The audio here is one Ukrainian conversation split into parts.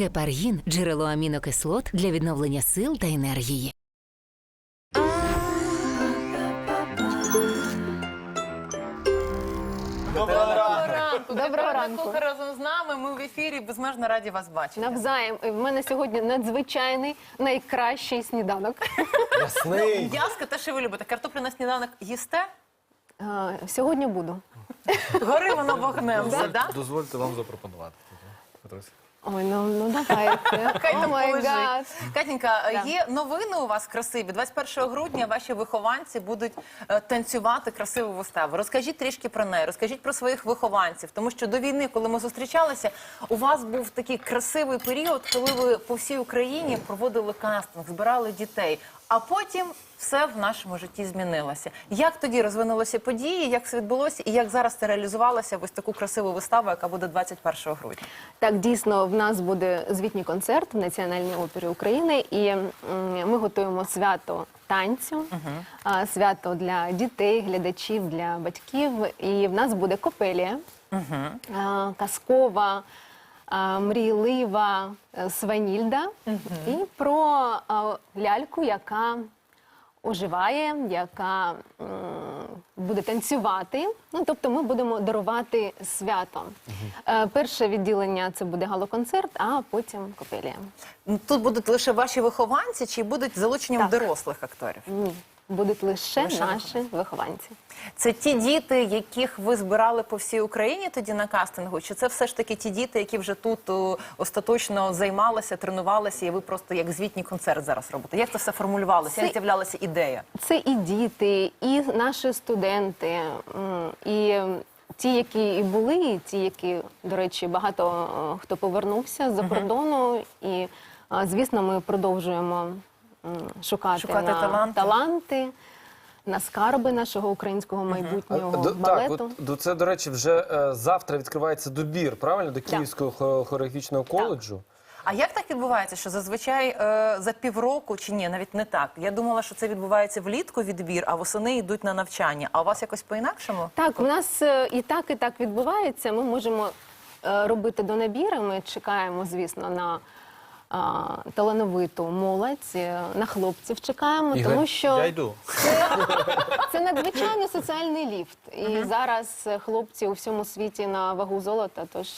Гепаргін джерело амінокислот для відновлення сил та енергії. Доброго ранку. Доброго ранку. Кухар разом з нами. Ми в ефірі безмежно раді вас бачити. Навзаєм. І В мене сьогодні надзвичайний найкращий сніданок. Ясний. М'яско, те, що ви любите. Картоплю на сніданок їсте? А, Сьогодні буду. Гори воно вогнем вже, да? Дозвольте вам запропонувати. Петрусь. Ой, ну, ну давайте. Хай О май гад. Катінька, Да. є новини у вас красиві. 21 грудня ваші вихованці будуть е, танцювати красиву виставу. Розкажіть трішки про неї, розкажіть про своїх вихованців. Тому що до війни, коли ми зустрічалися, у вас був такий красивий період, коли ви по всій Україні проводили кастинг, збирали дітей. А потім все в нашому житті змінилося. Як тоді розвинулися події, як це відбулося, і як зараз це реалізувалося в ось таку красиву виставу, яка буде 21 грудня? Так, дійсно, в нас буде звітній концерт в Національній опері України, і м, ми готуємо свято танцю, а, свято для дітей, глядачів, для батьків. І в нас буде копелія, а, казкова, мрійлива е, Сванільда, і про ляльку, яка оживає, яка буде танцювати. Ну тобто, ми будемо дарувати свято. Е, перше відділення це буде галоконцерт, а потім копелія. Тут будуть лише ваші вихованці, чи будуть залученням Так. дорослих акторів? Ні, будуть лише, Лише наші вихованці. Це ті діти, яких ви збирали по всій Україні тоді на кастингу? Чи це все ж таки ті діти, які вже тут о, остаточно займалися, тренувалися, і ви просто як звітній концерт зараз робите? Як це все формулювалося? Це- Як з'являлася ідея? Це і діти, і наші студенти, м, і ті, які і були, і ті, які, до речі, багато е, хто повернувся з-за кордону. І, е, звісно, ми продовжуємо шукати, Шукати на таланти. таланти, на скарби нашого українського майбутнього До- балету. Так, от, до це, до речі, вже е, завтра відкривається добір, правильно, до Київського хо- хореографічного коледжу. А як так відбувається, що зазвичай е, за півроку чи ні, навіть не так? Я думала, що це відбувається влітку відбір, а восени йдуть на навчання. А у вас якось по-інакшому? Так, у нас е, і так, і так відбувається. Ми можемо е, робити донабіри. Ми чекаємо, звісно, на а, талановиту молодь, е, на хлопців чекаємо, Ігор, тому що Я йду. це надзвичайно соціальний ліфт. І зараз е, хлопці у всьому світі на вагу золота. Тож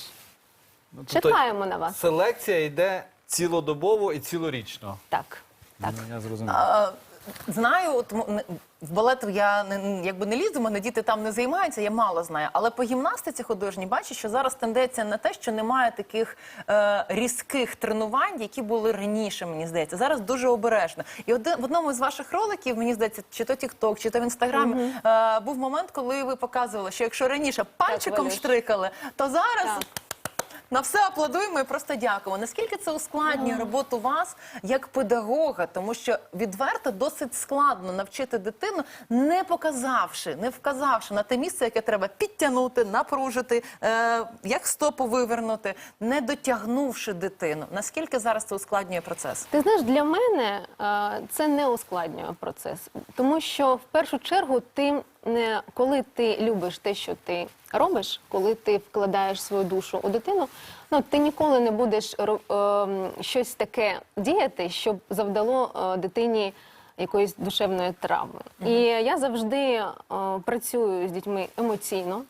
Ну, чекаємо на вас. Селекція йде цілодобово і цілорічно. Так, так. Ну, Я зрозумів. Е, Знаю, от в балет я не якби не лізу, мене діти там не займаються, я мало знаю. Але по гімнастиці художній бачу, що зараз тенденція на те, що немає таких е, різких тренувань, які були раніше. Мені здається, зараз дуже обережно. І один в одному з ваших роликів, мені здається, чи то TikTok, чи то в інстаграмі, е, був момент, коли ви показували, що якщо раніше пальчиком Валюш. штрикали, то зараз. Так. На все аплодуємо і просто дякуємо. Наскільки це ускладнює роботу вас як педагога? Тому що відверто досить складно навчити дитину, не показавши, не вказавши на те місце, яке треба підтягнути, напружити, е, як стопу вивернути, не дотягнувши дитину. Наскільки зараз це ускладнює процес? Ти знаєш, для мене е, це не ускладнює процес, тому що в першу чергу ти коли ти любиш те, що ти робиш, коли ти вкладаєш свою душу у дитину, ну ти ніколи не будеш е, щось таке діяти, щоб завдало е, дитині якоїсь душевної травми. І я завжди е, працюю з дітьми емоційно.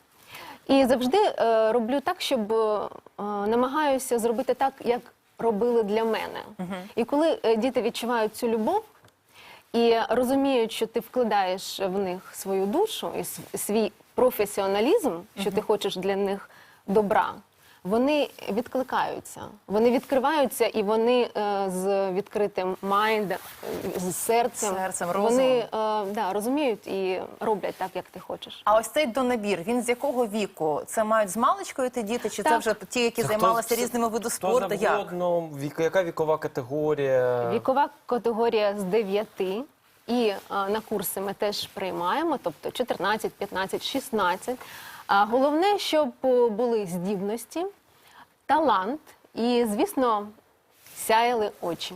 І завжди е, роблю так, щоб е, намагаюся зробити так, як робили для мене. І коли е, діти відчувають цю любов і розуміють, що ти вкладаєш в них свою душу і свій професіоналізм, що ти хочеш для них добра. Вони відкликаються, вони відкриваються і вони е, з відкритим майндом, з серцем, Серцем, вони е, да, розуміють і роблять так, як ти хочеш. А ось цей донабір, він з якого віку? Це мають з маличкою йти діти, чи це Так. вже ті, які Це займалися хто- різними видами Хто спорту? Як? завгодно, вік, яка вікова категорія? Вікова категорія з 9 і а, на курси ми теж приймаємо, тобто 14, 15, 16. А головне, щоб о, були здібності, талант і, звісно, сяяли очі.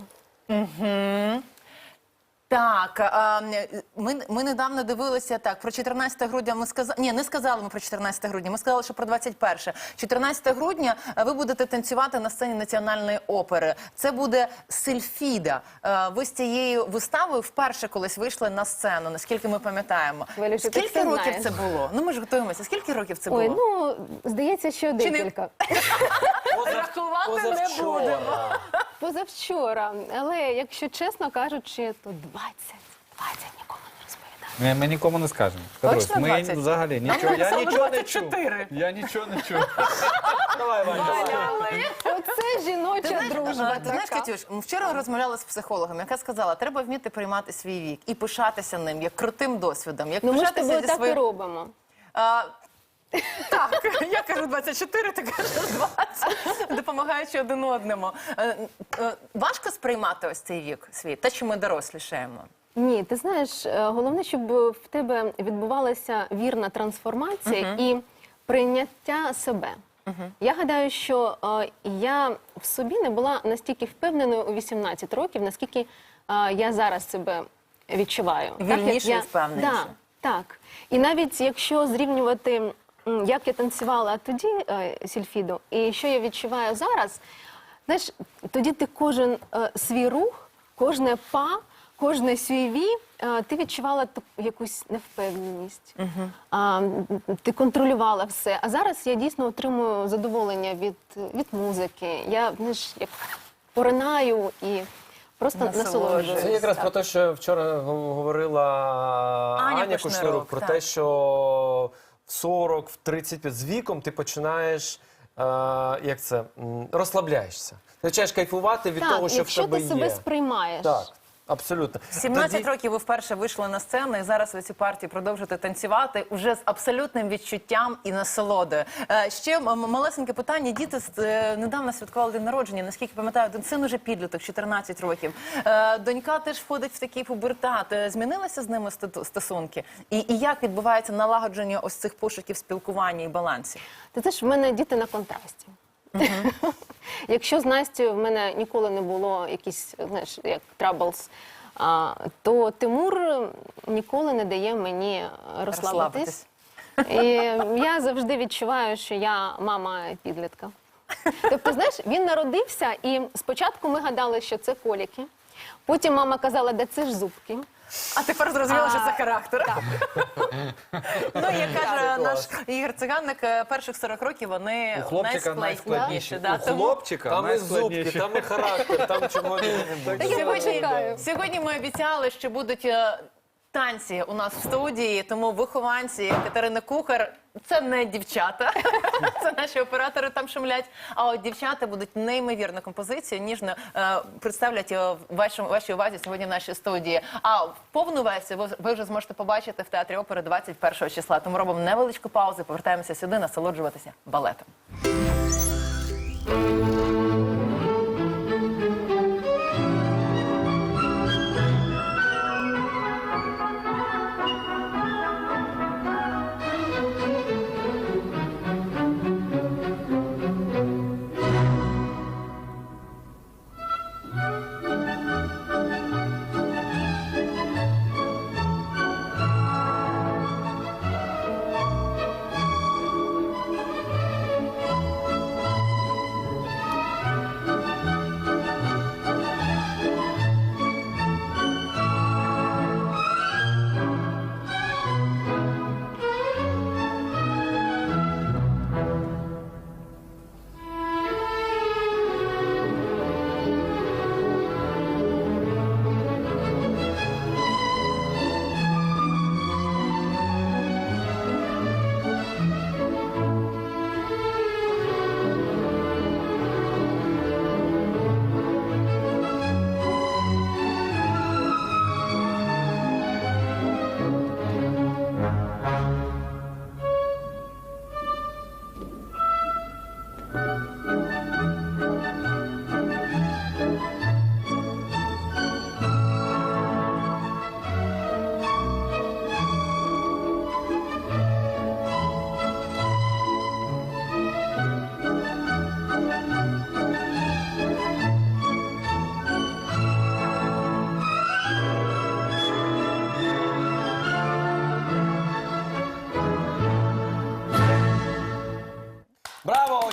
Так, ми, ми недавно дивилися так про 14 грудня. Ми сказали, ні, не сказали ми про 14 грудня. Ми сказали, що про 21. 14 грудня е, ви будете танцювати на сцені національної опери. Це буде Сильфіда. Е, Ви з цією виставою вперше колись вийшли на сцену. Наскільки ми пам'ятаємо, скільки років знаєш. це було? Ну ми ж готуємося. Скільки років це було? Ой, ну здається, що декілька. Рахувати не будемо. Позавчора. Але якщо чесно кажучи, то 20. 20 нікому не розповідаю. Ми, ми нікому не скажемо. Точно ми 20? взагалі нічого. Я нічого не чув. 24. Я нічого не чув. Давай, Ваня. Оце жіноча дружба. ти знаєш, така. Катюш, вчора розмовляла з психологом, яка сказала, треба вміти приймати свій вік і пишатися ним як крутим досвідом, як Ну ми ж пишатися зі так і своїм. робимо. А, так, я кажу 24, ти кажеш 20, допомагаючи один одному. Е, е, Важко сприймати ось цей вік свій, те, що ми дорослішаємо. Ні, ти знаєш, е, головне, щоб в тебе відбувалася вірна трансформація і прийняття себе. Я гадаю, що е, я в собі не була настільки впевненою у 18 років, наскільки е, я зараз себе відчуваю. Так, як Вільніше і я- впевненіше. Да, так. І навіть якщо зрівнювати, як я танцювала тоді е, сільфіду, і що я відчуваю зараз, знаєш, тоді ти кожен е, свій рух, кожне па, кожне свій ві, е, ти відчувала таку якусь невпевненість. А, м, ти контролювала все. А зараз я дійсно отримую задоволення від, від музики. Я знаєш, як поринаю і просто Насолоджуюсь. насолоджуюсь. Це якраз так. про те, що вчора говорила Аня Аня, Кушнирук, Кушнирук, про так. те, що в 40, в 35 з віком ти починаєш. е, як це м, розслабляєшся. Ти починаєш кайфувати від так, того, що в якщо тебе ти себе є. сприймаєш. Так, абсолютно. 17 Тоді- років ви вперше вийшли на сцену, і зараз ви цю партію продовжуєте танцювати уже з абсолютним відчуттям і насолодою. Е, Ще малесеньке питання. Діти е, недавно святкували день народження. Наскільки пам'ятаю, один син уже підліток, 14 років. Е, Донька теж входить в такий пубертат. Е, Змінилися з ними стату- стосунки? І, і як відбувається налагодження ось цих пошуків спілкування і балансів? Ти знаєш, в мене діти на контрасті. Якщо з Настю в мене ніколи не було якісь, знаєш, як траблс, а, то Тимур ніколи не дає мені розслабитись. І я завжди відчуваю, що я мама підлітка. Тобто, знаєш, він народився, і спочатку ми гадали, що це коліки. Потім мама казала, де це ж зубки. А тепер зрозуміло, що це характер. Ну, як каже наш Ігор Циганник, е, перших 40 років вони У хлопчика найскладніші. Да, У тому- хлопчика Там і зубки, найскладніші. там і характер, там чого не буде. Сьогодні, сьогодні ми обіцяли, що будуть е, танці у нас в студії, тому вихованці Катерини Кухар. Це не дівчата, це наші оператори там шумлять. А от дівчата будуть неймовірну композицію, ніжно е, представлять е, вашій увазі сьогодні в нашій студії. А повну версію ви, ви вже зможете побачити в театрі опери 21 числа. Тому робимо невеличку паузу. Повертаємося сюди насолоджуватися балетом.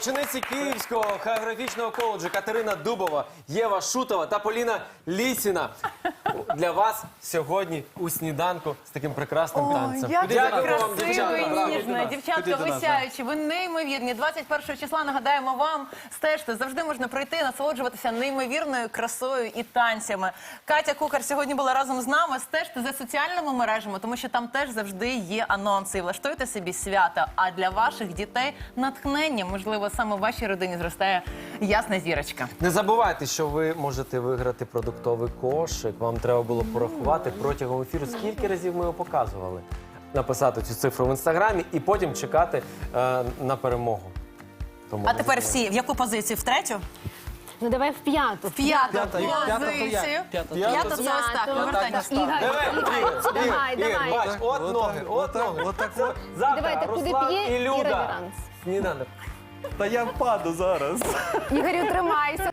Учениці Київського хореографічного коледжу Катерина Дубова, Єва Шутова та Поліна Лісіна для вас сьогодні у сніданку з таким прекрасним танцем. як Ходіть до нас. красиво дівчата. і ніжно. ходіть. Дівчатка, до ви нас, сяючі, ви неймовірні. 21 числа нагадаємо вам. Стежте, завжди можна прийти, насолоджуватися неймовірною красою і танцями. Катя Кукар сьогодні була разом з нами. Стежте за соціальними мережами, тому що там теж завжди є анонси. І Влаштуйте собі свято. А для ваших дітей натхнення, можливо, саме в вашій родині зростає ясна зірочка. Не забувайте, що ви можете виграти продуктовий кошик. Вам треба було порахувати протягом ефіру, скільки разів ми його показували. Написати цю цифру в інстаграмі і потім чекати е, на перемогу. Тому А тепер всі в яку позицію? В третю? Ну давай в п'яту. П'яту П'ята, п'ята то позицію. П'ята то П'яту це ось так. П'яту. Ігор, Давай, Ігор, Ігор, давай, Ігор, давай. бач, от ноги, от ноги. Це от. Завтра Давайте, куди Руслан п'є і і Люда. реверанс. Сніданок. Та я впаду зараз. Ігорю, тримайся.